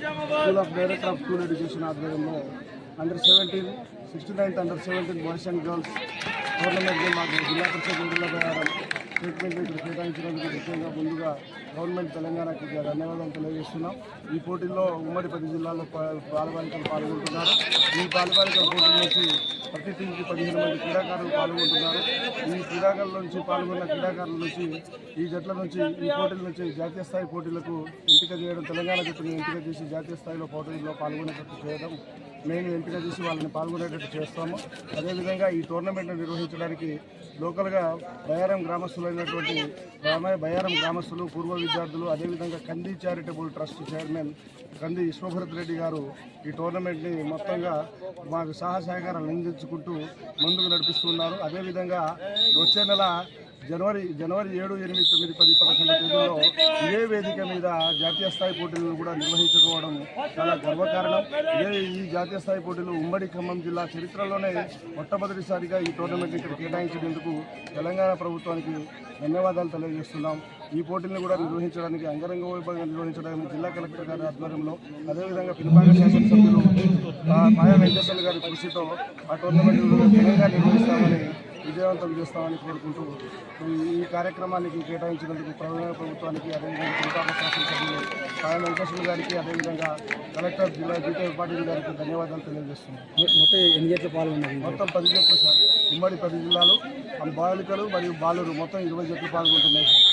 School of director of school education ఆధ్వర్యంలో under seventeen sixty ninth under seventeen boys and girls టోర్నమెంట్ని మాకు జిల్లా పరిషత్ ప్రకారం treatment ఇక్కడ కేటాయించినందుకు ముఖ్యంగా ముందుగా గవర్నమెంట్ తెలంగాణకి ధన్యవాదాలు తెలియజేస్తున్నాం. ఈ పోటీల్లో ఉమ్మడి పది జిల్లాల్లో బాలబాలికలు పాల్గొంటున్నారు. ఈ బాలబాలికల పోటీ నుంచి ప్రతి టీంకి పదిహేను మంది క్రీడాకారులు పాల్గొంటున్నారు. ఈ క్రీడాకారుల నుంచి పాల్గొన్న క్రీడాకారుల నుంచి ఈ జట్ల నుంచి ఈ పోటీల నుంచి జాతీయ స్థాయి పోటీలకు ఎంపిక చేయడం తెలంగాణ జట్టును ఎంపిక చేసి జాతీయ స్థాయిలో పోటీల్లో పాల్గొనేటట్టు చేయడం మేము ఎంపిక చేసి వాళ్ళని పాల్గొనేటట్టు చేస్తాము. అదేవిధంగా ఈ టోర్నమెంట్ను నిర్వహించడానికి లోకల్గా బయారం గ్రామస్తులైనటువంటి గ్రామ బయారం గ్రామస్తులు పూర్వ విద్యార్థులు అదేవిధంగా కంది చారిటబుల్ ట్రస్ట్ చైర్మన్ కంది విశ్వభరత్ రెడ్డి గారు ఈ టోర్నమెంట్ని మొత్తంగా మాకు సహసహకారాలు అందించారు అందించుకుంటూ ముందుకు నడిపిస్తున్నారు. అదేవిధంగా వచ్చే నెల జనవరి జనవరి ఏడు ఎనిమిది తొమ్మిది పది పదకొండు తేదీలో ఇదే వేదిక మీద జాతీయ స్థాయి పోటీలను కూడా నిర్వహించుకోవడం చాలా గర్వకారణం. ఇదే ఈ జాతీయ స్థాయి పోటీలు ఉమ్మడి ఖమ్మం జిల్లా చరిత్రలోనే మొట్టమొదటిసారిగా ఈ టోర్నమెంట్ ఇక్కడ కేటాయించినందుకు తెలంగాణ ప్రభుత్వానికి ధన్యవాదాలు తెలియజేస్తున్నాం. ఈ పోటీలను కూడా నిర్వహించడానికి అంగరంగ వైభవంగా నిర్వహించడానికి జిల్లా కలెక్టర్ గారి ఆధ్వర్యంలో అదేవిధంగా పిలుపాక శాసనసభ్యులు మాయా వెంకటేశ్వర గారి కృషితో ఆ టోర్నమెంట్ ఘనంగా నిర్వహిస్తామని విజయవంతం చేస్తామని కోరుకుంటూ ఈ- కార్యక్రమానికి కేటాయించినందుకు తెలంగాణ ప్రభుత్వానికి అదేవిధంగా పిలుపాక శాసనసభ్యులు మాయా వెంకటేశ్వర గారికి అదేవిధంగా కలెక్టర్ జిల్లా జీకే పాటిల్ గారికి ధన్యవాదాలు తెలియజేస్తున్నాం. మొత్తం ఎన్ని జట్లు పాల్గొన్నారు మొత్తం పది జట్లు సార్. ఉమ్మడి పది జిల్లాలు బాలికలు మరియు బాలురు మొత్తం ఇరవై జట్లు పాల్గొంటున్నాయి సార్.